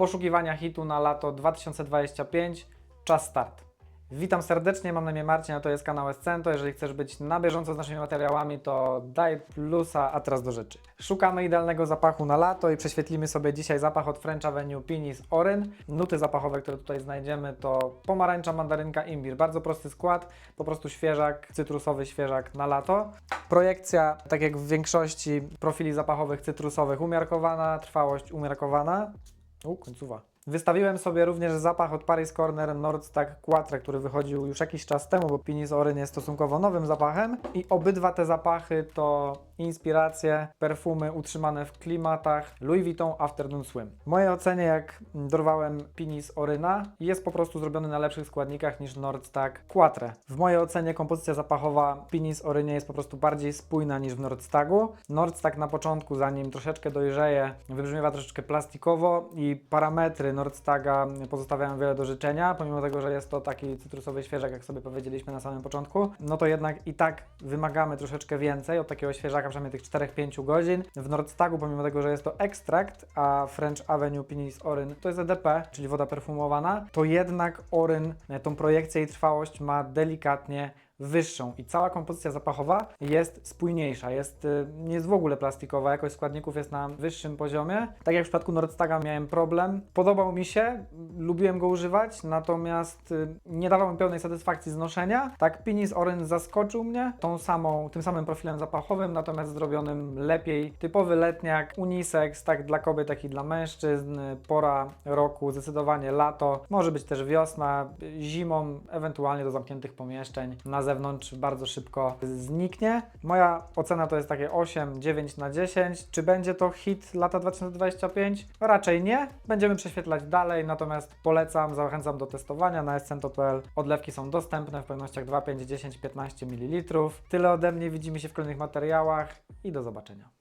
poszukiwania hitu na lato 2025. Czas start. Witam serdecznie, mam na imię Marcin, a to jest kanał Escento. Jeżeli chcesz być na bieżąco z naszymi materiałami, to daj plusa, a teraz do rzeczy. Szukamy idealnego zapachu na lato i prześwietlimy sobie dzisiaj zapach od French Avenue Pinis Oryn. Nuty zapachowe, które tutaj znajdziemy to pomarańcza, mandarynka, imbir. Bardzo prosty skład, po prostu świeżak, cytrusowy świeżak na lato. Projekcja, tak jak w większości profili zapachowych cytrusowych, umiarkowana, trwałość umiarkowana. U, końcowa. Wystawiłem sobie również zapach od Paris Corner Nordstack Quattro, który wychodził już jakiś czas temu, bo Pinis Oryn jest stosunkowo nowym zapachem i obydwa te zapachy to inspiracje, perfumy utrzymane w klimatach Louis Vuitton Afternoon Swim. W mojej ocenie, jak dorwałem Pinis Oryna, jest po prostu zrobiony na lepszych składnikach niż Nordstack Quattro. W mojej ocenie kompozycja zapachowa Pinis Orynie jest po prostu bardziej spójna niż w Nordstaggu. Nordstag na początku, zanim troszeczkę dojrzeje, wybrzmiewa troszeczkę plastikowo i parametry Nordstaga pozostawiają wiele do życzenia, pomimo tego, że jest to taki cytrusowy świeżak, jak sobie powiedzieliśmy na samym początku, no to jednak i tak wymagamy troszeczkę więcej od takiego świeżaka, przynajmniej tych 4-5 godzin. W Nordstagu, pomimo tego, że jest to ekstrakt, a French Avenue Pinis Oryn to jest EDP, czyli woda perfumowana, to jednak Oryn e, tą projekcję i trwałość ma delikatnie wyższą i cała kompozycja zapachowa jest spójniejsza, jest, y, nie jest w ogóle plastikowa, jakość składników jest na wyższym poziomie. Tak jak w przypadku Nordstaga miałem problem, podobał mi się, lubiłem go używać, natomiast y, nie dawał mi pełnej satysfakcji z noszenia. Tak Pinis Oryn zaskoczył mnie tą samą, tym samym profilem zapachowym, natomiast zrobionym lepiej. Typowy letniak, unisex, tak dla kobiet, jak i dla mężczyzn. Pora roku, zdecydowanie lato, może być też wiosna, zimą, ewentualnie do zamkniętych pomieszczeń. Na zewnątrz bardzo szybko zniknie. Moja ocena to jest takie 8, 9 na 10. Czy będzie to hit lata 2025? Raczej nie. Będziemy prześwietlać dalej, natomiast polecam, zachęcam do testowania na escento.pl. Odlewki są dostępne w pojemnościach 2, 5, 10, 15 ml. Tyle ode mnie, widzimy się w kolejnych materiałach i do zobaczenia.